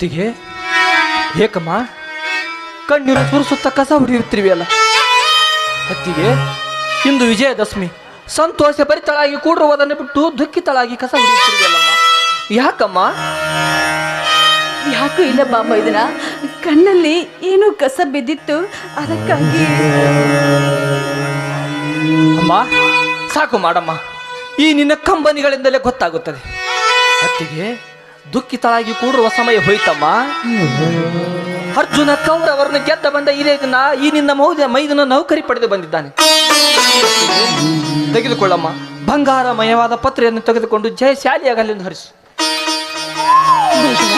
ಅತ್ತಿಗೆ ಏಕಮ್ಮ ಕಣ್ಣೀರು ಸುರಿಸುತ್ತ ಕಸ ಹೊಡೆಯುತ್ತಿರುವೆ ಅಲ್ಲ ಅತ್ತಿಗೆ ಇಂದು ವಿಜಯದಶಮಿ. ಸಂತೋಷ ಭರಿತಳಾಗಿ ಕೂಡಿರುವುದನ್ನು ಬಿಟ್ಟು ದುಃಖಿತಳಾಗಿ ಕಸ ಹೊಡೆಯುತ್ತಿರುವೆಯಲ್ಲಮ್ಮ. ಯಾಕಮ್ಮ? ಯಾಕೂ ಇಲ್ಲ ಬಾಬಾ ಇದನ್ನ ಕಣ್ಣಲ್ಲಿ ಏನು ಕಸ ಬಿದ್ದಿತ್ತು ಅದಕ್ಕಾಗಿ. ಅಮ್ಮ ಸಾಕು ಮಾಡಮ್ಮ. ಈ ನಿನ್ನ ಕಂಬನಿಗಳಿಂದಲೇ ಗೊತ್ತಾಗುತ್ತದೆ. ಅತ್ತಿಗೆ ದುಃಖಿತಳಾಗಿ ಕೂಡುವ ಸಮಯ ಹೋಯ್ತಮ್ಮ. ಅರ್ಜುನ ಕೌರವರನ್ನು ಗೆದ್ದ ಬಂದ ಇದೇ ದಿನ ಈ ನಿನ್ನ ಮೌದ ಮೈದನ ನೌಕರಿ ಪಡೆದು ಬಂದಿದ್ದಾನೆ. ತೆಗೆದುಕೊಳ್ಳಮ್ಮ. ಬಂಗಾರಮಯವಾದ ಪತ್ರೆಯನ್ನು ತೆಗೆದುಕೊಂಡು ಜಯಶಾಲಿಯಾಗಲೆಂದು ಹರಿಸು. ಹರಿಸಿ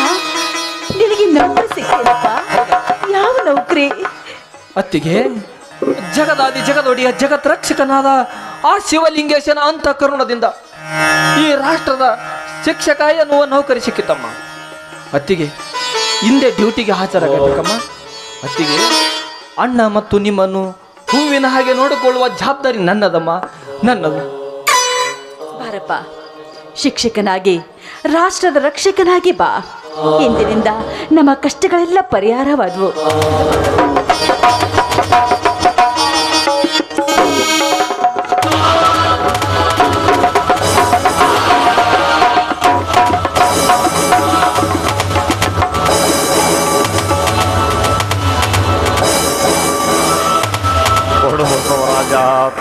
ನಿನಗೆ ನೌಕರಿ ಯಾವ ನೌಕರಿ? ಅತ್ತಿಗೆ ಜಗದಾದಿ ಜಗದೊಡಿಯ ಜಗತ್ ರಕ್ಷಕನಾದ ಆ ಶಿವಲಿಂಗೇಶನ ಅಂತ ಕರುಣದಿಂದ ಈ ರಾಷ್ಟ್ರದ ಶಿಕ್ಷಕ ಎನ್ನುವ ನೌಕರಿ ಸಿಕ್ಕಿತಮ್ಮ. ಅತ್ತಿಗೆ, ಹಿಂದೆ ಡ್ಯೂಟಿಗೆ ಹಾಜರಾಗಬೇಕಮ್ಮ. ಅತ್ತಿಗೆ, ಅಣ್ಣ ಮತ್ತು ನಿಮ್ಮನ್ನು ಹೂವಿನ ಹಾಗೆ ನೋಡಿಕೊಳ್ಳುವ ಜವಾಬ್ದಾರಿ ನನ್ನದಮ್ಮ, ನನ್ನದು. ಬಾರಪ್ಪ, ಶಿಕ್ಷಕನಾಗಿ, ರಾಷ್ಟ್ರದ ರಕ್ಷಕನಾಗಿ ಬಾ. ಇಂದಿನಿಂದ ನಮ್ಮ ಕಷ್ಟಗಳೆಲ್ಲ ಪರಿಹಾರವಾದವು.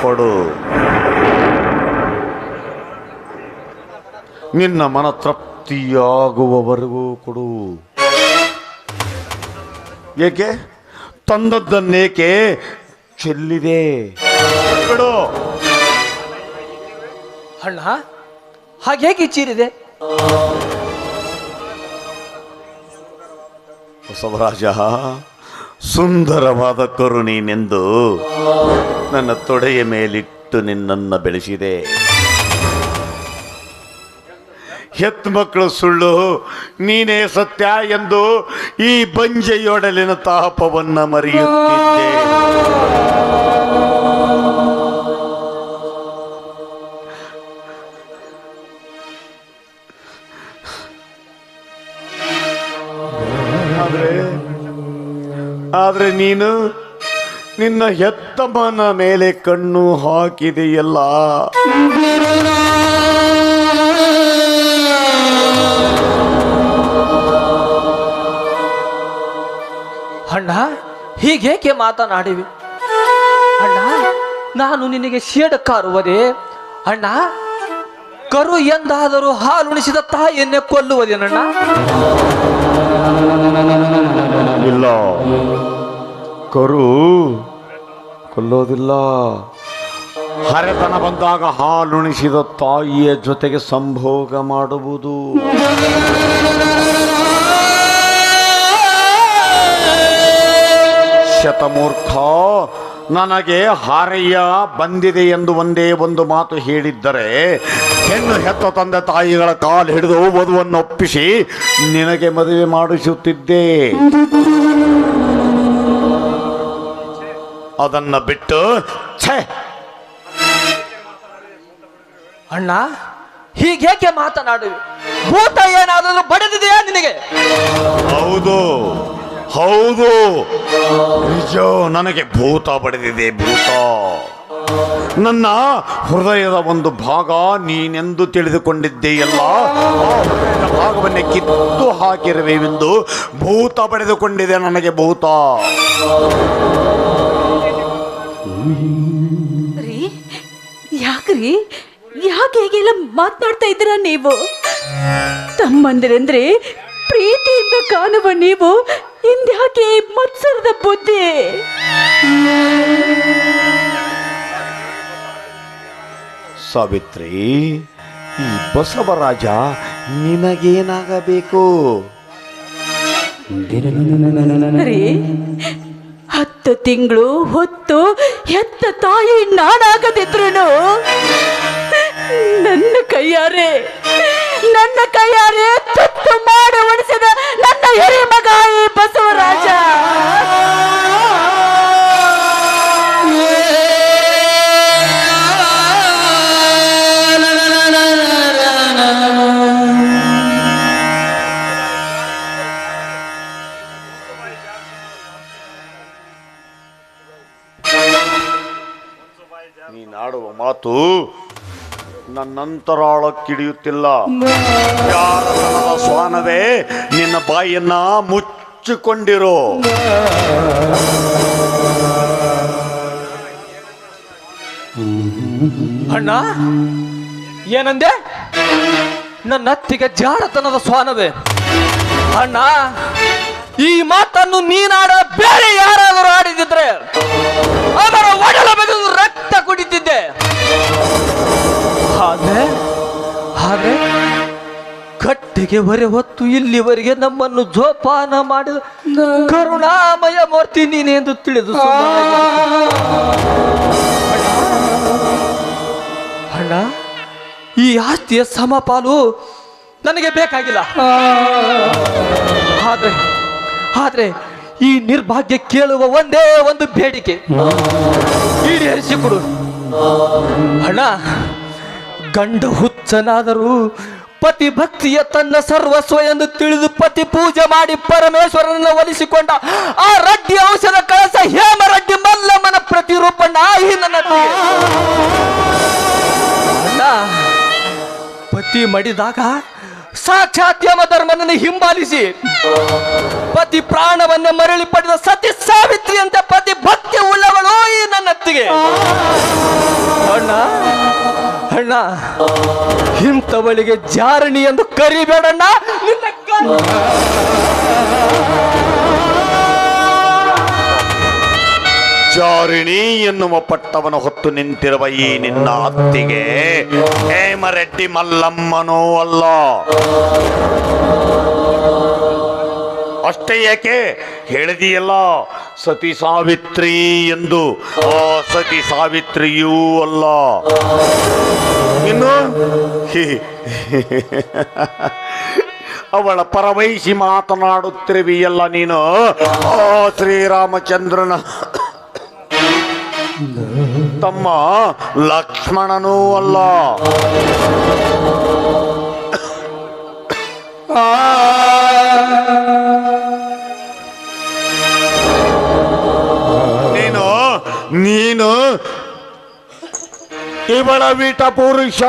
ಕೊಡು. ನಿನ್ನ ಮನ ತೃಪ್ತಿಯಾಗುವವರೆಗೂ ಕೊಡು. ಏಕೆ? ತಂದದ್ದನ್ನೇಕೆ ಚೆಲ್ಲಿದೆ? ಕೊಡು ಅಣ್ಣ ಹೇಗೆ ಚೀರಿದೆ? ಬಸವರಾಜ ಸುಂದರವಾದ ಕರುಣೀನೆಂದು ನನ್ನ ತೊಡೆಯ ಮೇಲಿಟ್ಟು ನಿನ್ನನ್ನು ಬೆಳೆಸಿದೆ. ಹೆತ್ ಮಕ್ಕಳು ಸುಳ್ಳು, ನೀನೇ ಸತ್ಯ ಎಂದು ಈ ಬಂಜೆಯೊಡಲಿನ ತಾಪವನ್ನು ಮರೆಯುತ್ತಿದ್ದೆ. ಆದ್ರೆ ನೀನು ನಿನ್ನ ಹೆತ್ತಮ್ಮನ ಮೇಲೆ ಕಣ್ಣು ಹಾಕಿದೆಯಲ್ಲ. ಅಣ್ಣ ಹೀಗೇಕೆ ಮಾತನಾಡಿವಿ? ಅಣ್ಣ, ನಾನು ನಿನಗೆ ಶೇಡಕ್ಕಾರುವುದೇ ಅಣ್ಣ, ಕರು ಎಂದಾದರೂ ಹಾಲುಣಿಸಿದ ತಾಯಿಯನ್ನೇ ಕೊಲ್ಲುವುದೇನಣ್ಣ? ಇಲ್ಲ ಕರು ಕೊಲ್ಲೋದಿಲ್ಲ. ಹರೆತನ ಬಂದಾಗ ಹಾಲುಣಿಸಿದ ತಾಯಿಯ ಜೊತೆಗೆ ಸಂಭೋಗ ಮಾಡುವುದು. ಶತಮೂರ್ಖ ನನಗೆ ಹಾರಯ್ಯ ಬಂದಿದೆ ಎಂದು ಒಂದೇ ಒಂದು ಮಾತು ಹೇಳಿದ್ದರೆ ಹೆಣ್ಣು ಹೆತ್ತ ತಂದೆ ತಾಯಿಗಳ ಕಾಲು ಹಿಡಿದು ವಧುವನ್ನು ಒಪ್ಪಿಸಿ ನಿನಗೆ ಮದುವೆ ಮಾಡಿಸುತ್ತಿದ್ದೆ. ಅದನ್ನ ಬಿಟ್ಟು ಛೇ! ಅಣ್ಣ ಹೀಗೇಕೆ ಮಾತನಾಡುವೆ? ಭೂತ ಏನಾದರೂ ಬಡದಿದೆಯಾ ನಿನಗೆ? ಹೌದು. ಹೌದು. ನಿಜ ನನಗೆ ಭೂತ ಪಡೆದಿದೆ, ಭೂತ. ನನ್ನ ಹೃದಯದ ಒಂದು ಭಾಗ ನೀನೆಂದು ತಿಳಿದುಕೊಂಡಿದ್ದೆಯಲ್ಲ ಭಾಗವನ್ನೇ ಕಿತ್ತು ಹಾಕಿರುವೆಂದು ಭೂತ ಪಡೆದುಕೊಂಡಿದೆ ನನಗೆ ಭೂತ. ರೀ, ಯಾಕ್ರಿ? ಯಾಕೆ ಹೇಗೆಲ್ಲ ಮಾತನಾಡ್ತಾ ಇದ್ದೀರಾ ನೀವು? ತಮ್ಮಂದಿರಂದ್ರೆ ಪ್ರೀತಿಯಿಂದ ಕಾಣುವ ನೀವು ಇಂದ್ಯಾಕೆ ಮತ್ಸರದ ಬುದ್ಧಿ. ಸಾವಿತ್ರಿ ಈ ಬಸವರಾಜ ನಿನಗೇನಾಗಬೇಕು? ರೀ ಹತ್ತು ತಿಂಗಳು ಹೊತ್ತು ಹೆತ್ತ ತಾಯಿ ನಾನಾಗದಿದ್ರು ನನ್ನ ಕೈಯಾರೆ ನನ್ನ ಕೈಯಾರೆ ತುತ್ತು ಮಾಡಿ ಉಣಿಸಿದ ನನ್ನ ಹಿರಿ ಮಗ ಈ ಬಸವರಾಜ ನೀನಾಡುವ ಮಾತು ನನ್ನಂತರಾಳಕ್ಕಿಡಿಯುತ್ತಿಲ್ಲ ಸ್ವಾನವೇ, ನಿನ್ನ ಬಾಯಿಯನ್ನ ಮುಚ್ಚಿಕೊಂಡಿರೋ. ಅಣ್ಣ, ಏನಂದೆ? ನನ್ನ ಅತ್ತಿಗೆ ಜಾಡತನದ ಸ್ವಾನವೇ. ಅಣ್ಣ, ಈ ಮಾತನ್ನು ನೀನಾಡ ಬೇರೆ ಯಾರಾದರೂ ಆಡಿದಿದ್ರೆ. ಅವರ ಒಡಲ ಬೆಳೆದು ರಕ್ತ ಕುಡಿತಿದ್ದೆ ಆದ್ರೆ ಆದ್ರೆ ಕಟ್ಟಿಗೆ ಹೊರೆ ಹೊತ್ತು ಇಲ್ಲಿವರೆಗೆ ನಮ್ಮನ್ನು ಜೋಪಾನ ಮಾಡಿದ ಕರುಣಾಮಯ ಮೂರ್ತಿ ನೀನೆಂದು ತಿಳಿದು ಅಣ್ಣ ಈ ಆಸ್ತಿಯ ಸಮಪಾಲು ನನಗೆ ಬೇಕಾಗಿಲ್ಲ. ಆದ್ರೆ ಆದ್ರೆ ಈ ನಿರ್ಭಾಗ್ಯ ಕೇಳುವ ಒಂದೇ ಒಂದು ಬೇಡಿಕೆ. ಈಡೇರಿಸಿಕೊಡು. ಅಣ್ಣ ಗಂಡ ಹುಚ್ಚನಾದರೂ ಪತಿ ಭಕ್ತಿಯ ತನ್ನ ಸರ್ವಸ್ವ ಎಂದು ತಿಳಿದು ಪತಿ ಪೂಜೆ ಮಾಡಿ ಪರಮೇಶ್ವರನನ್ನು ಒಲಿಸಿಕೊಂಡ ಆ ರಡ್ಡಿ ಔಷಧ ಕಳಸ ಹೇಮರಡ್ಡಿ ಮಲ್ಲಮ್ಮನ ಪ್ರತಿರೂಪ ನಾಯಿ ನನ್ನ ಪತಿ ಮಡಿದಾಗ ಸಾಕ್ಷಾತ್ಯಮ ಯಮಧರ್ಮನನ್ನು ಹಿಂಬಾಲಿಸಿ ಪತಿ ಪ್ರಾಣವನ್ನು ಮರಳಿ ಪಡೆದ ಸತಿ ಸಾವಿತ್ರಿಯಂತೆ ಪತಿ ಭಕ್ತಿ ಉಳ್ಳವಳು ಈ ನನ್ನತ್ತಿಗೆ ಅಣ್ಣ ಅಣ್ಣ, ಇಂಥವಳಿಗೆ ಜಾರಣಿ ಎಂದು ಕರಿಬೇಡಣ್ಣ. ನಿನ್ನ ಜಾರಿಣಿ ಎನ್ನುವ ಪಟ್ಟವನ ಹೊತ್ತು ನಿಂತಿರುವ ಈ ನಿನ್ನ ಅತ್ತಿಗೆ ಹೇಮರೆಡ್ಡಿ ಮಲ್ಲಮ್ಮನೂ ಅಲ್ಲ. ಅಷ್ಟೇ ಯಾಕೆ? ಹೇಳಿದೆಯಲ್ಲ, ಸತಿ ಸಾವಿತ್ರಿ ಎಂದು. ಆ ಸತಿ ಸಾವಿತ್ರಿಯೂ ಅಲ್ಲ. ಇನ್ನು? ಅವಳ ಪರವಹಿಸಿ ಮಾತನಾಡುತ್ತಿರುವಿಯಲ್ಲ ನೀನು? ಆ ಶ್ರೀರಾಮಚಂದ್ರನ ತಮ್ಮ ಲಕ್ಷ್ಮಣನೂ ಅಲ್ಲ. ನೀನು ನೀನು ಇವಳ ವೀಟ ಪುರುಷ.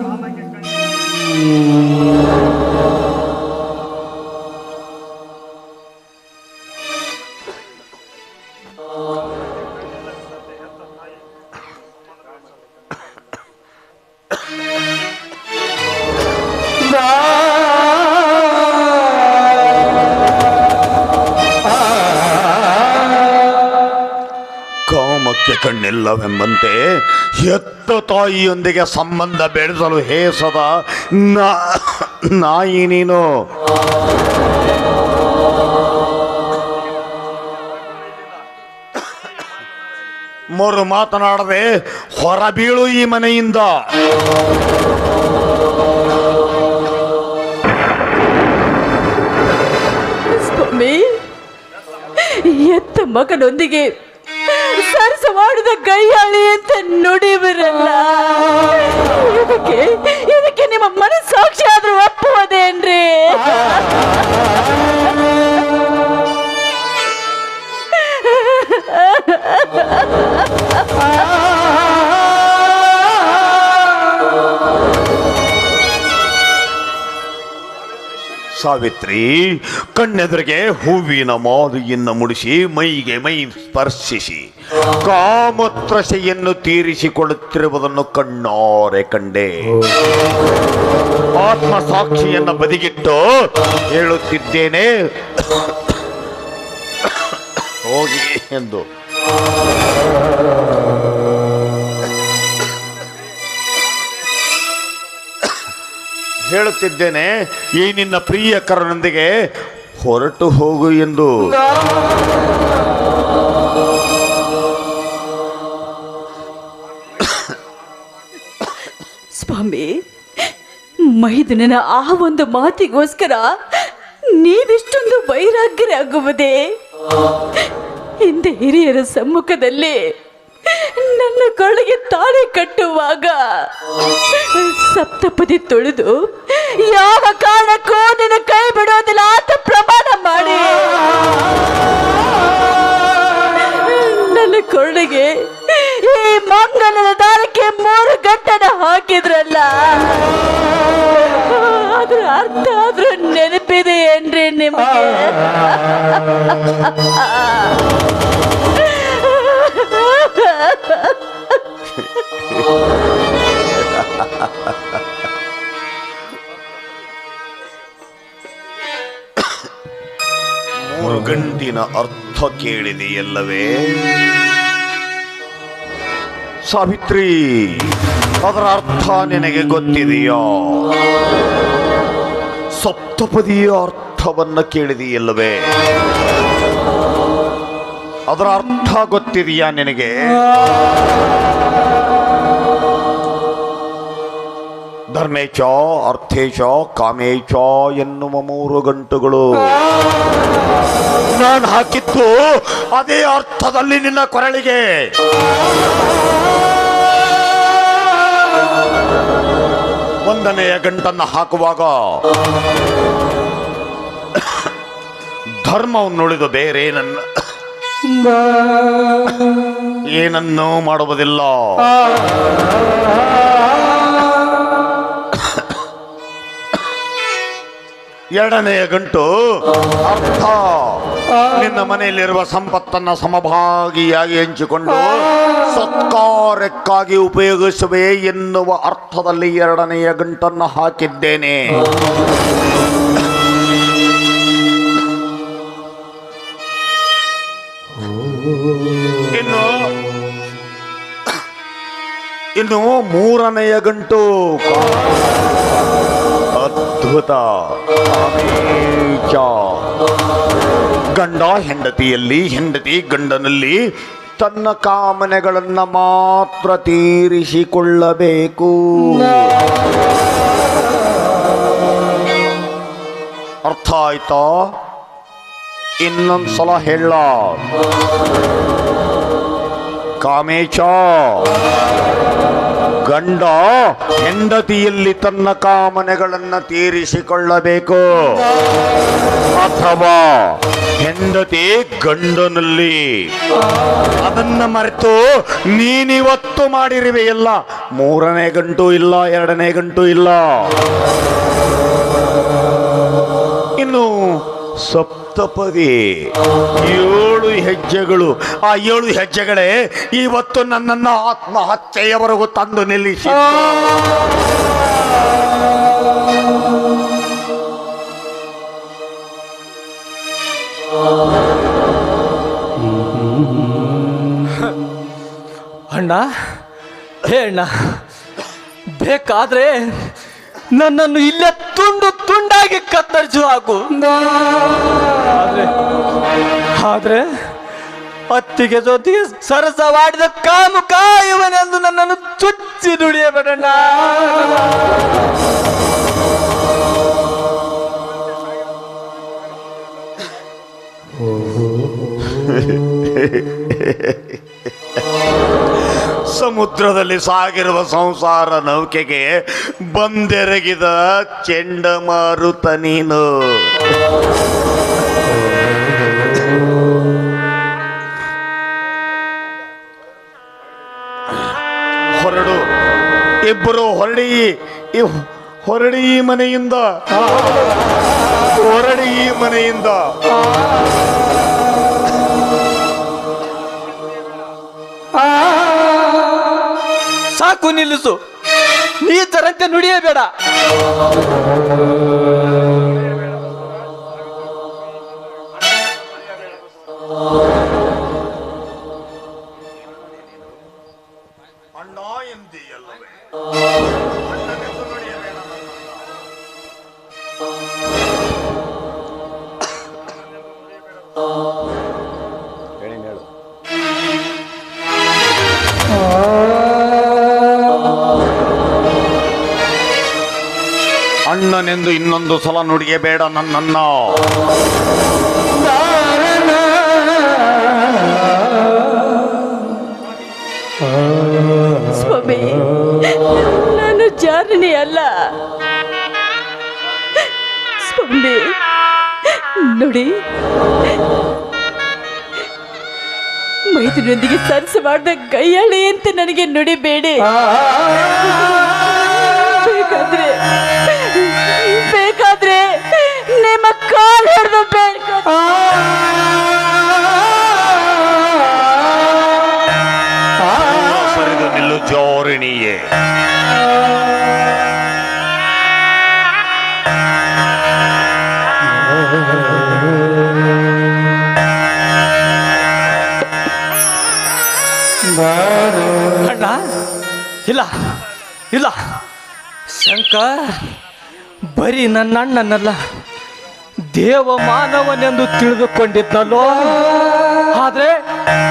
ಕಾಮಕ್ಕೆ ಕಣ್ಣಿಲ್ಲವೆಂಬಂತೆ ಎತ್ತ ತಾಯಿಯೊಂದಿಗೆ ಸಂಬಂಧ ಬೆಳೆಸಲು ಹೇಸದ ನಾಯಿ ನೀನು. ಮರು ಮಾತನಾಡದೆ ಹೊರಬೀಳು ಈ ಮನೆಯಿಂದ. ಎತ್ತ ಮಗನೊಂದಿಗೆ ಮಾಡಿದ ಕೈಯಾಳಿ ಅಂತ ನುಡಿಬರಲ್ಲ ಇದಕ್ಕೆ ಇದಕ್ಕೆ ನಿಮ್ಮ ಮನಸ್ಸಾಕ್ಷಿ ಆದ್ರೂ ಒಪ್ಪುವುದೇನ್ರಿ? ಸಾವಿತ್ರಿ, ಕಣ್ಣೆದುರಿಗೆ ಹೂವಿನ ಮಾದೆಯನ್ನು ಮುಡಿಸಿ ಮೈಗೆ ಮೈ ಸ್ಪರ್ಶಿಸಿ. ಕಾಮತ್ರಸೆಯನ್ನು ತೀರಿಸಿಕೊಳ್ಳುತ್ತಿರುವುದನ್ನು ಕಣ್ಣಾರೆ ಕಂಡೆ. ಆತ್ಮ ಸಾಕ್ಷಿಯನ್ನು ಬದಿಗಿಟ್ಟು ಹೇಳುತ್ತಿದ್ದೇನೆ. ಹೋಗಿ ಎಂದು. ಹೇಳುತ್ತಿದ್ದೇನೆ, ಈ ನಿನ್ನ ಪ್ರಿಯಕರನೊಂದಿಗೆ ಹೊರಟು ಹೋಗು ಎಂದು. ಸ್ವಾಮಿ, ಮೈದನನ ಆ ಒಂದು ಮಾತಿಗೋಸ್ಕರ ನೀವಿಷ್ಟೊಂದು ವೈರಾಗ್ಯರಾಗುವುದೇ? ಹಿಂದೆ ಹಿರಿಯರ ಸಮ್ಮುಖದಲ್ಲಿ ನನ್ನ ಕೊಳಗೆ ತಾಳಿ ಕಟ್ಟುವಾಗ ಸಪ್ತಪದಿ ತುಳಿದು ಯಾವ ಕಾರಣಕ್ಕೂ ನಿನ್ನ ಕೈ ಬಿಡೋದಿಲ್ಲ ಆತ ಪ್ರಮಾಣ ಮಾಡಿ. ನನ್ನ ಕೊರಳಿಗೆ ಈ ಮಂಗಲದ ದಾರಕ್ಕೆ ಮೂರು ಗಂಟನ ಹಾಕಿದ್ರಲ್ಲ. ಅದ್ರ ಅರ್ಥ ಆದ್ರೂ ನೆನಪಿದೆ ಏನ್ರಿ ನಿಮಗೆ? ಮೂರು ಗಂಟಿನ ಅರ್ಥ ಕೇಳಿದೆಯಲ್ಲವೇ? ಸಾವಿತ್ರಿ ಅದರ ಅರ್ಥ ನಿನಗೆ ಗೊತ್ತಿದೆಯೋ? ಸಪ್ತಪದಿಯ ಅರ್ಥವನ್ನ ಕೇಳಿದೆಯಲ್ಲವೇ? ಅದರ ಅರ್ಥ ಗೊತ್ತಿದೆಯಾ ನಿನಗೆ? ಧರ್ಮೇಚ ಅರ್ಥೇಶ ಕಾಮೇಚ ಎನ್ನುವ ಮೂರು ಗಂಟುಗಳು. ನಾನು ಹಾಕಿತ್ತು ಅದೇ ಅರ್ಥದಲ್ಲಿ ನಿನ್ನ ಕೊರಳಿಗೆ. ಒಂದನೆಯ ಗಂಟನ್ನು ಹಾಕುವಾಗ ಧರ್ಮವನ್ನು ಉಳಿದು ಬೇರೆ ನನ್ನ ಏನನ್ನೂ ಮಾಡುವುದಿಲ್ಲ. ಎರಡನೆಯ ಗಂಟು ಅರ್ಥ. ನಿನ್ನ ಮನೆಯಲ್ಲಿರುವ ಸಂಪತ್ತನ್ನ ಸಮಭಾಗಿಯಾಗಿ ಹಂಚಿಕೊಂಡು ಸತ್ಕಾರಕ್ಕಾಗಿ ಉಪಯೋಗಿಸುವೆ ಎನ್ನುವ ಅರ್ಥದಲ್ಲಿ ಎರಡನೆಯ ಗಂಟನ್ನು ಹಾಕಿದ್ದೇನೆ. ಇನ್ನು ಇನ್ನು ಮೂರನೆಯ ಗಂಟು. ಅದ್ಭುತ. ಗಂಡ ಹೆಂಡತಿಯಲ್ಲಿ, ಹೆಂಡತಿ ಗಂಡನಲ್ಲಿ ತನ್ನ ಕಾಮನೆಗಳನ್ನ ಮಾತ್ರ ತೀರಿಸಿಕೊಳ್ಳಬೇಕು. ಅರ್ಥ ಆಯ್ತಾ ಇನ್ನೊಂದ್ಸಲ ಹೇಳ. ಕಾಮೇಚ. ಗಂಡ ಹೆಂಡತಿಯಲ್ಲಿ ತನ್ನ ಕಾಮನೆಗಳನ್ನು ತೀರಿಸಿಕೊಳ್ಳಬೇಕು. ಅಥವಾ ಹೆಂಡತಿ ಗಂಡನಲ್ಲಿ. ಅದನ್ನ ಮರೆತು ನೀನಿವತ್ತು ಮಾಡಿರುವೆಯಲ್ಲ. ಮೂರನೇ ಗಂಟು ಇಲ್ಲ, ಎರಡನೇ ಗಂಟು ಇಲ್ಲ. ಸಪ್ತಪದಿ. ಏಳು ಹೆಜ್ಜೆಗಳು. ಆ ಏಳು ಹೆಜ್ಜೆಗಳೇ ಇವತ್ತು ನನ್ನನ್ನು ಆತ್ಮಹತ್ಯೆಯವರೆಗೂ ತಂದು ನಿಲ್ಲಿಸಿ. ಅಣ್ಣ ಹೇ ಅಣ್ಣ ಬೇಕಾದ್ರೆ ನನ್ನನ್ನು ಇಲ್ಲೇ ತುಂಡು ತುಂಡಾಗಿ ಕತ್ತರಿಸು ಹಾಕು ಆದ್ರೆ ಅತ್ತಿಗೆ ಜೊತೆಗೆ ಸರಸವಾಡಿದ ಕಾಮು ಕಾಯುವನೆಂದು ನನ್ನನ್ನು ಚುಚ್ಚಿ ನುಡಿಯಬೇಡಣ್ಣ ಸಮುದ್ರದಲ್ಲಿ ಸಾಗಿರುವ ಸಂಸಾರ ನೌಕೆಗೆ ಬಂದೆರಗಿದ ಚಂಡಮಾರುತ ನೀನು. ಹೊರಡು, ಇಬ್ಬರು ಹೊರಡಿ ಹೊರಡಿ ಈ ಮನೆಯಿಂದ, ಹೊರಡಿ ಈ ಮನೆಯಿಂದ ಸಾಕು ನಿಲ್ಲಿಸು. ನೀಚರಂತೆ ನುಡಿಯಬೇಡ ಅಣ್ಣ ನಿನ್ನನೆಂದು ಇನ್ನೊಂದು ಸಲ ನುಡಿಗೆ ಬೇಡ ನನ್ನನ್ನು. ಸ್ವಾಮಿ, ನಾನು ಜಾರಣಿ ಅಲ್ಲ. ಸ್ವಾಮಿ, ನೋಡಿ. ಮೈದಿನೊಂದಿಗೆ ಸರಿಸ ಮಾಡಿದ ಕೈಯಾಳೆ ಅಂತ ನನಗೆ ನುಡಿಬೇಡಿ. ಬೇಕಾದ್ರೆ ಕಾಲು ಹಿಡಿದು ಬೇಡ್ಕೊ ಸರಿದು ನಿಲ್ಲು ಜೋರಿಣಿಯೇ ಅಣ್ಣ ಇಲ್ಲ ಇಲ್ಲ ಶಂಕ ಬರೀ ನನ್ನ ಅಣ್ಣನಲ್ಲ ದೇವ ಮಾನವನೆಂದು ತಿಳಿದುಕೊಂಡಿದ್ದಲ್ಲೋ ಆದ್ರೆ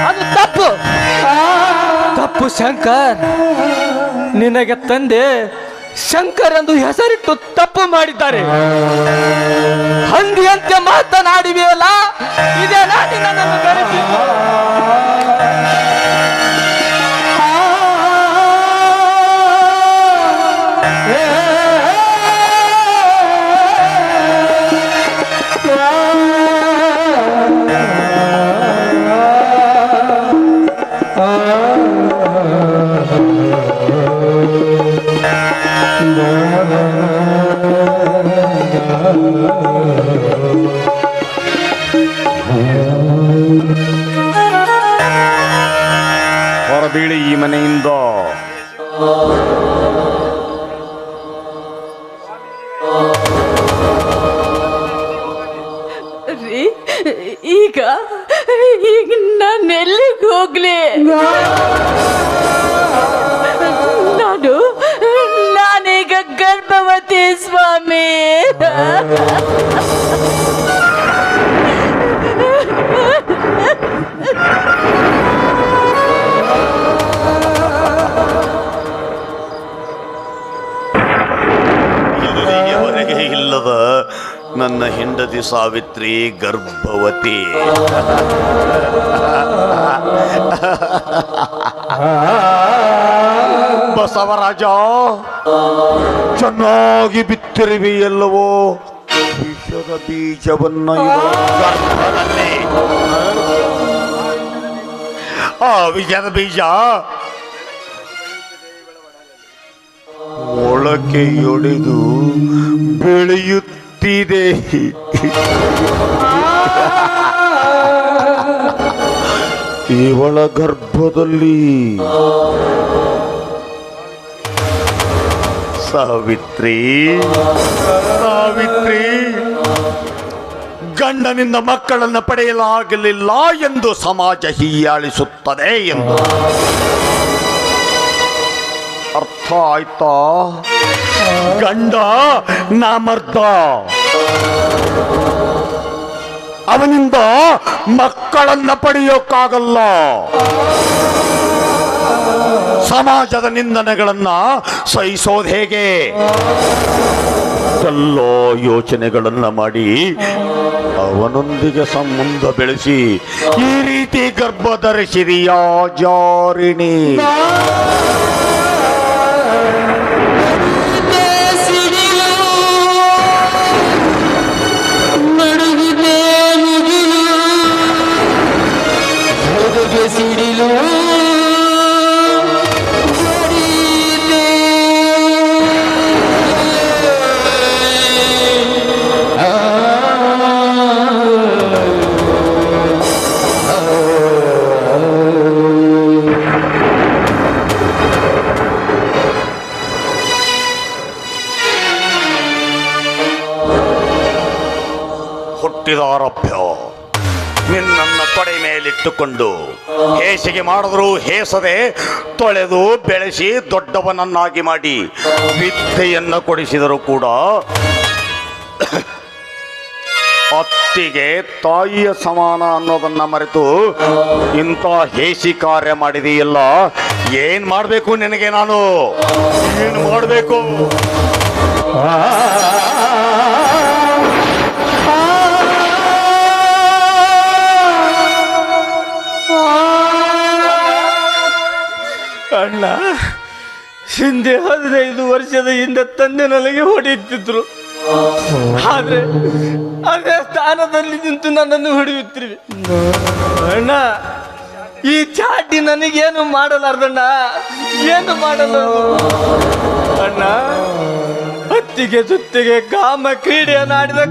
ಅದು ತಪ್ಪು. ತಪ್ಪು ಶಂಕರ್. ನಿನಗೆ ತಂದೆ ಶಂಕರ್ ಎಂದು ಹೆಸರಿಟ್ಟು ತಪ್ಪು ಮಾಡಿದ್ದಾರೆ. ಹಂದಿಯಂತೆ ಮಾತನಾಡಿವೆಯಲ್ಲ, ಇದೇ ನನ್ನನ್ನು ಸಾವಿತ್ರಿ ಗರ್ಭವತಿ. ಬಸವರಾಜ ಚೆನ್ನಾಗಿ ಬಿತ್ತಿರುವಿ ಎಲ್ಲವೋ. ವಿಷದ ಬೀಜವನ್ನ ಗರ್ಭದಲ್ಲಿ. ಆ ವಿಷದ ಬೀಜ. ಮೊಳಕೆಯೊಡೆದು ಬೆಳೆಯುತ್ತಿದೆ ಇವಳ ಗರ್ಭದಲ್ಲಿ ಸಾವಿತ್ರಿ ಸಾವಿತ್ರಿ ಗಂಡನಿಂದ ಮಕ್ಕಳನ್ನು ಪಡೆಯಲಾಗಲಿಲ್ಲ ಎಂದು ಸಮಾಜ ಹೀಯಾಳಿಸುತ್ತದೆ ಎಂದು. ಅರ್ಥ ಆಯ್ತಾ? ಗಂಡ ನಾಮರ್ದ ಅವನಿಂದ ಮಕ್ಕಳನ್ನ ಪಡೆಯೋಕ್ಕಾಗಲ್ಲ ಸಮಾಜದ ನಿಂದನೆಗಳನ್ನ ಸಹಿಸೋದು ಹೇಗೆ? ಎಲ್ಲೋ ಯೋಚನೆಗಳನ್ನ ಮಾಡಿ ಅವನೊಂದಿಗೆ ಸಂಬಂಧ ಬೆಳೆಸಿ ಈ ರೀತಿ ಗರ್ಭ ಧರಿಸಿರಿಯಾ ಜಾರಿಣಿ. ಹುಟ್ಟಿದಾರಭ್ಯ ನಿನ್ನನ್ನ ತೊಡೆ ಮೇಲಿಟ್ಟುಕೊಂಡು ಹೇಸಿಗೆ ಮಾಡಿದ್ರು ಹೇಸದೆ ತೊಳೆದು ಬೆಳೆಸಿ ದೊಡ್ಡವನನ್ನಾಗಿ ಮಾಡಿ ವಿದ್ಯೆಯನ್ನು ಕೊಡಿಸಿದರು ಕೂಡ ಅತ್ತಿಗೆ ತಾಯಿಯ ಸಮಾನ ಅನ್ನೋದನ್ನ ಮರೆತು ಇಂಥ ಹೇಸಿ ಕಾರ್ಯ ಮಾಡಿದೆಯಲ್ಲ ಏನ್ ಮಾಡಬೇಕು ನಿನಗೆ ನಾನು ಏನು ಮಾಡಬೇಕು ಅಣ್ಣ, ಹಿಂದೆ ಹದಿನೈದು ವರ್ಷದ ಹಿಂದೆ ತಂದೆ ನನಗೆ ಹೊಡೆಯುತ್ತಿದ್ರು. ಆದ್ರೆ ಅದೇ ಸ್ಥಾನದಲ್ಲಿ ನಿಂತು ನನ್ನನ್ನು ಹೊಡೆಯುತ್ತಿರುವೆ. ಅಣ್ಣ, ಈ ಚಾಟಿ ನನಗೇನು ಮಾಡಲಾರ್ದಣ್ಣ? ಏನು ಮಾಡಲ್ಲ ಅಣ್ಣ, ಹತ್ತಿಗೆ ಸುತ್ತಿಗೆ ಕಾಮ ಕ್ರೀಡೆಯನ್ನು ಆಡಿದ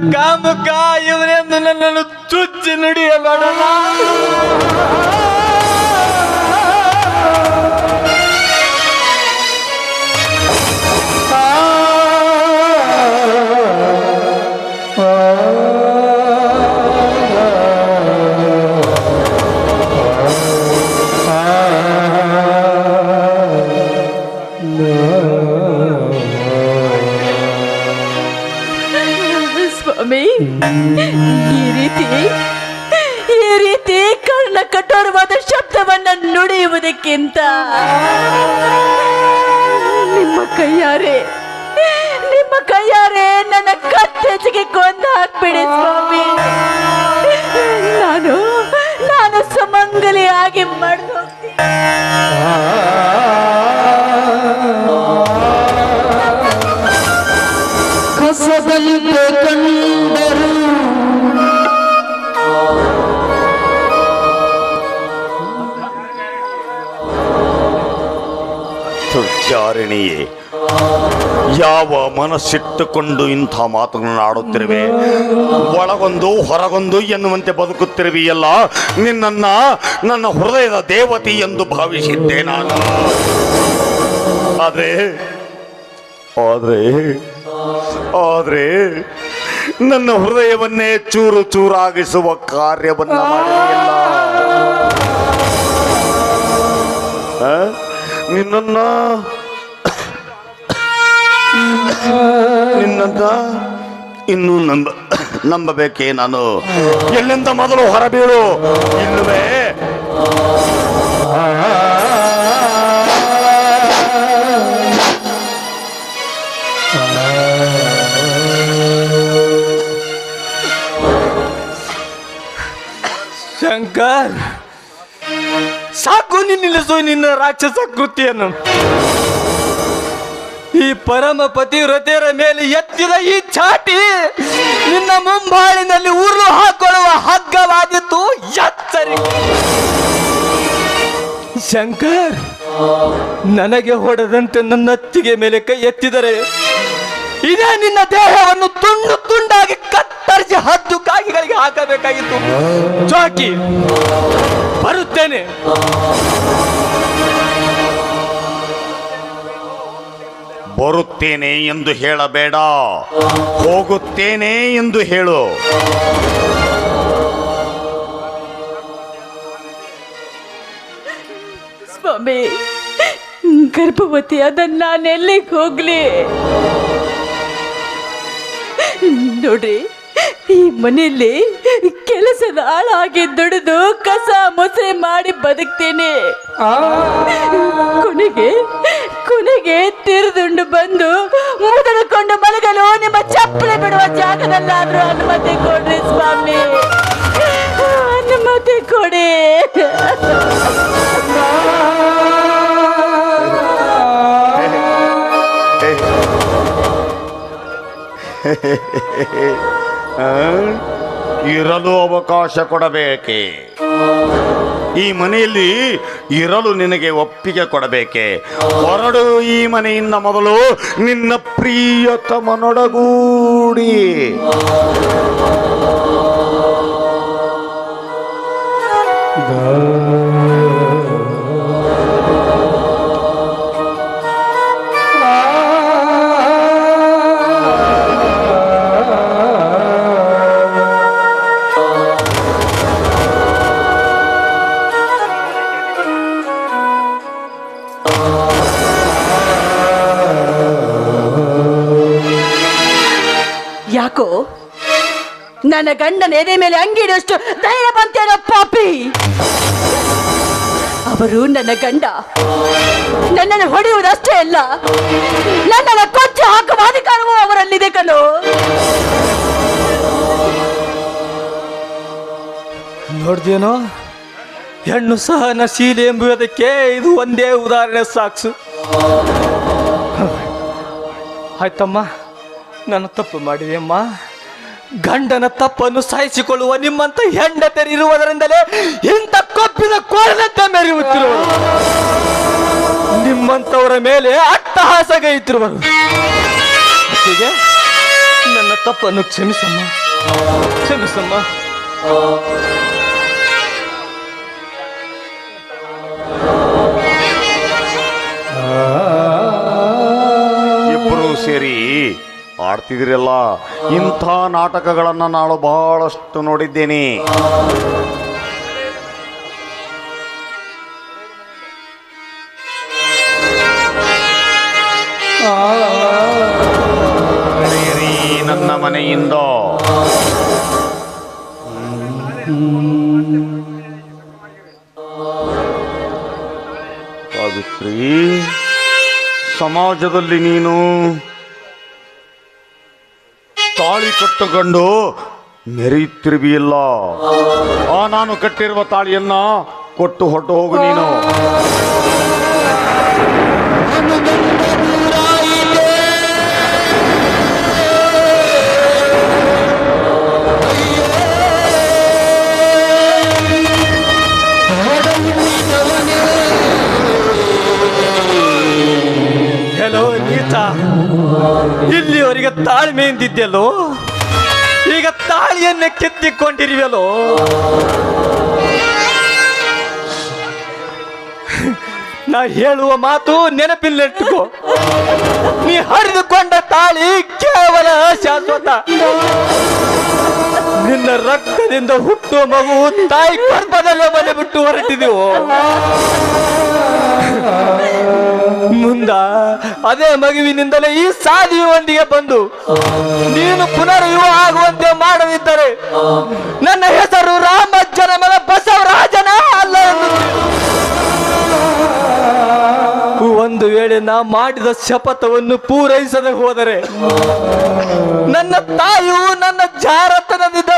ಕಾಯುವರೆಂದು ನನ್ನನ್ನು ಚುಚ್ಚಿ ನುಡಿಯಬೇಡಣ್ಣ. ರೀತಿ ಈ ರೀತಿ ಕರ್ಣ ಕಠೋರವಾದ ಶಬ್ದವನ್ನ ನುಡಿಯುವುದಕ್ಕಿಂತ ನಿಮ್ಮ ಕೈಯಾರೆ ನಿಮ್ಮ ಕೈಯಾರೆ ನನ್ನ ಕತ್ತೆಜಿಗೆ ಕೊಂದು ಹಾಕ್ಬಿಡಿ ಸ್ವಾಮಿ. ನಾನು ನಾನು ಸುಮಂಗಲಿಯಾಗಿ ಮಾಡ್ದು ತುರ್ಚಾರಿಣಿಯೇ ಯಾವ ಮನಸ್ಸಿಟ್ಟುಕೊಂಡು ಇಂಥ ಮಾತುಗಳನ್ನು ಆಡುತ್ತಿರುವೆ? ಒಳಗೊಂದು ಹೊರಗೊಂದು ಎನ್ನುವಂತೆ ಬದುಕುತ್ತಿರುವೆಯಲ್ಲ ನಿನ್ನನ್ನ ನನ್ನ ಹೃದಯದ ದೇವತೆ ಎಂದು ಭಾವಿಸಿದ್ದೆ ನಾನು. ಆದರೆ ಆದರೆ ಆದರೆ ನನ್ನ ಹೃದಯವನ್ನೇ ಚೂರು ಚೂರಾಗಿಸುವ ಕಾರ್ಯವನ್ನ ಮಾಡಿದೆಯಲ್ಲ. ಆ? ನಿನ್ನನ್ನ ನಿನ್ನಂತ ಇನ್ನೂ ನಂಬ, ನಂಬಬೇಕೇ ನಾನು. ಎಲ್ಲಿಂದ ಮೊದಲು ಹೊರಬೀಳು? ಇಲ್ಲವೇ. ಶಂಕರ್, ಸಾಕು ನಿಲ್ಲಿಸು ನಿನ್ನ ರಾಕ್ಷಸ ಕೃತಿಯನ್ನು. ಈ ಪರಮ ಹೃದಯರ ಮೇಲೆ ಎತ್ತಿದ ಈ ಚಾಟಿ ನಿನ್ನ ಮುಂಬಾಳಿನಲ್ಲಿ ಉರುಳು ಹಾಕೊಳ್ಳುವ ಹಗ್ಗವಾಗಿತ್ತು. ಎತ್ತರಿ ಶಂಕರ್ ನನಗೆ ಹೊಡೆದಂತೆ ನನ್ನ ಅತ್ತಿಗೆ ಮೇಲೆ ಕೈ ಎತ್ತಿದರೆ ಇದೇ ನಿನ್ನ ದೇಹವನ್ನು ತುಂಡು ತುಂಡಾಗಿ ಕತ್ತರಿಸಿ ಹದ್ದು ಕಾಗಿಗಳಿಗೆ ಹಾಕಬೇಕಾಗಿತ್ತು. ಚಾಕಿ ಬರುತ್ತೇನೆ. ಬರುತ್ತೇನೆ ಎಂದು ಹೇಳಬೇಡ. ಹೋಗುತ್ತೇನೆ ಎಂದು ಹೇಳು. ಸ್ವಾಮಿ ಗರ್ಭವತಿ ಅದನ್ನ ನಾನೆಲ್ಲಿಗೆ ಹೋಗ್ಲಿ? ನೋಡ್ರಿ ಈ ಮನೆಯಲ್ಲಿ ಕೆಲಸದ ಆಳಾಗಿ ದುಡಿದು ಕಸ ಮೊಸರೆ ಮಾಡಿ ಬದುಕ್ತೇನೆ ಕೊನೆಗೆ ಕೊನೆಗೆ ತಿರುದುಂಡು ಬಂದು ಮುದಡ್ಕೊಂಡು ಮಲಗಲು ನಿಮ್ಮ ಚಪ್ಪಲಿ ಬಿಡುವ ಜಾಗದಲ್ಲಾದ್ರೂ ಅನುಮತಿ ಕೊಡ್ರಿ ಸ್ವಾಮಿ ಅನುಮತಿ ಕೊಡಿ ಆ? ಇರಲು ಅವಕಾಶ ಕೊಡಬೇಕೆ? ಈ ಮನೆಯಲ್ಲಿ ಇರಲು ನಿನಗೆ ಒಪ್ಪಿಗೆ ಕೊಡಬೇಕೆ? ಹೊರಡು ಈ ಮನೆಯಿಂದ ಮೊದಲು ನಿನ್ನ ಪ್ರಿಯತಮನೊಡಗೂಡಿ. ಯಾಕೋ ನನ್ನ ಗಂಡನ ಎದೆ ಮೇಲೆ ಅಂಗಿಡಷ್ಟು ಧೈರ್ಯ ಬಂತೇನೋ ಪಾಪಿ. ಅವರು ನನ್ನ ಗಂಡ. ನನ್ನನ್ನು ಹೊಡೆಯುವುದಷ್ಟೇ ಅಲ್ಲ ನನ್ನ ಕೊಚ್ಚು ಹಾಕುವ ಅಧಿಕಾರವೂ ಅವರಲ್ಲಿದೆ ಕಣೋ. ನೋಡ್ದೇನೋ ಹೆಣ್ಣು ಸಹನಶೀಲೆ ಎಂಬುದಕ್ಕೆ ಇದು ಒಂದೇ ಉದಾಹರಣೆ ಸಾಕ್ಷು ಆಯ್ತಮ್ಮ, ನಾನು ತಪ್ಪು ಮಾಡಿದೆಯಮ್ಮ ಗಂಡನ ತಪ್ಪನ್ನು ಸಹಿಸಿಕೊಳ್ಳುವ ನಿಮ್ಮಂತ ಹೆಂಡತರಿರುವುದರಿಂದಲೇ ಇಂಥ ಕೊಬ್ಬಿನ ಕೋಳನಂತೆ ಮೆರೆಯುತ್ತಿರುವ ನಿಮ್ಮಂತವರ ಮೇಲೆ ಅಟ್ಟಹಾಸಗೈತಿರುವರು ಹೀಗೆ ನನ್ನ ತಪ್ಪನ್ನು ಕ್ಷಮಿಸಮ್ಮ. ಕ್ಷಮಿಸಮ್ಮ. ಆಡ್ತಿದಿರಲ್ಲ ಇಂಥ ನಾಟಕಗಳನ್ನು ನಾನು ಬಹಳಷ್ಟು ನೋಡಿದ್ದೇನೆ. ನನ್ನ ಮನೆಯಿಂದ. ಸಾವಿತ್ರಿ ಸಮಾಜದಲ್ಲಿ ನೀನು ತಾಳಿ ಕಟ್ಟುಕೊಂಡು ಮೆರೆಯುತ್ತಿರುವಿಯಲ್ಲ ಆ ನಾನು ಕಟ್ಟಿರುವ ತಾಳಿಯನ್ನ ಕೊಟ್ಟು ಹೊರಟು ಹೋಗು ನೀನು. ಹೆಲೋ ನೀತ ಇಲ್ಲಿವರೆಗೆ ತಾಳ್ಮೆಯಿಂದಿದ್ದೆಲ್ಲೋ ಈಗ ತಾಳಿಯನ್ನ ಕೆತ್ತಿಕೊಂಡಿರುವಲ್ಲೋ ನಾ ಹೇಳುವ ಮಾತು ನೆನಪಿಲ್ಲಿಟ್ಟುಕೋ ನೀ ಹರಿದುಕೊಂಡ ತಾಳಿ ಕೇವಲ ಶಾಶ್ವತ. ನಿನ್ನ ರಕ್ತದಿಂದ ಹುಟ್ಟುವ ಮಗು ತಾಯಿ ಗರ್ಭದಲ್ಲೇ ಮನೆ ಬಿಟ್ಟು ಹೊರಟಿದೆವು ಮುಂದ ಅದೇ ಮಗುವಿನಿಂದಲೇ ಈ ಸಾಧಿಯೊಂದಿಗೆ ಬಂದು, ನೀನು ಪುನರ್ವಿವಾಹ ಆಗುವಂತೆ ಮಾಡದಿದ್ದರೆ, ನನ್ನ ಹೆಸರು ರಾಮ ಜನಮಲ ಬಸವರಾಜನ ಅಲ್ಲ. ಒಂದು ವೇಳೆ ನಾ ಮಾಡಿದ ಶಪಥವನ್ನು ಪೂರೈಸದೆ ಹೋದರೆ, ನನ್ನ ತಾಯಿಯು ನನ್ನ ಜಾರತನದಿಂದ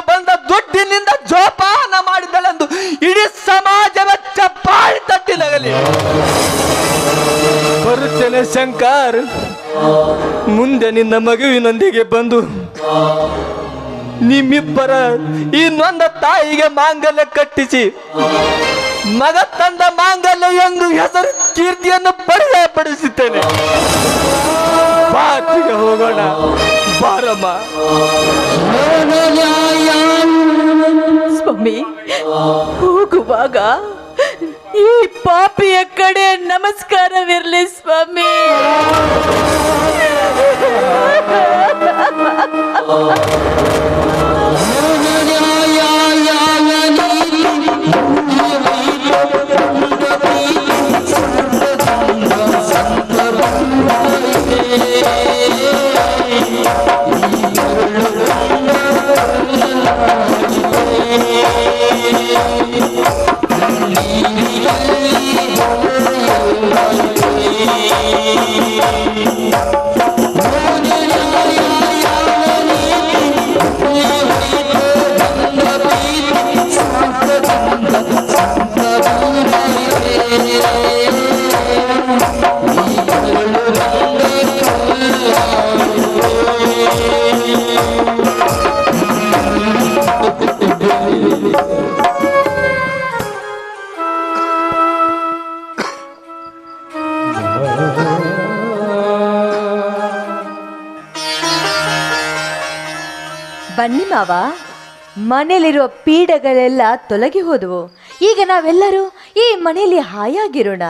ತಟ್ಟಿನಗಲಿ ಬರುತ್ತೇನೆ ಶಂಕರ್. ಮುಂದೆ ನಿನ್ನ ಮಗುವಿನೊಂದಿಗೆ ಬಂದು ನಿಮ್ಮಿಬ್ಬರ ಈ ನೊಂದ ತಾಯಿಗೆ ಮಾಂಗಲ್ಯ ಕಟ್ಟಿಸಿ. ಮಗ ತಂದ ಮಾಂಗಲ್ಯ ಎಂದು ಹೆಸರು ಕೀರ್ತಿಯನ್ನು ಪರಿಚಯ ಪಡಿಸುತ್ತೇನೆ ಪಾತ್ರಿಗೆ ಹೋಗೋಣ ಬಾರಮ್ಮ. ಸ್ವಾಮಿ ಹೋಗುವಾಗ ಈ ಪಾಪಿಯ ಕಡೆ ನಮಸ್ಕಾರವಿರಲಿ ಸ್ವಾಮಿ. Thank you. ಮಾವ ಮನೆಯಲ್ಲಿರುವ ಪೀಡೆಗಳೆಲ್ಲ ತೊಲಗಿ ಹೋದವು. ಈಗ ನಾವೆಲ್ಲರೂ ಈ ಮನೆಯಲ್ಲಿ ಹಾಯಾಗಿರೋಣ.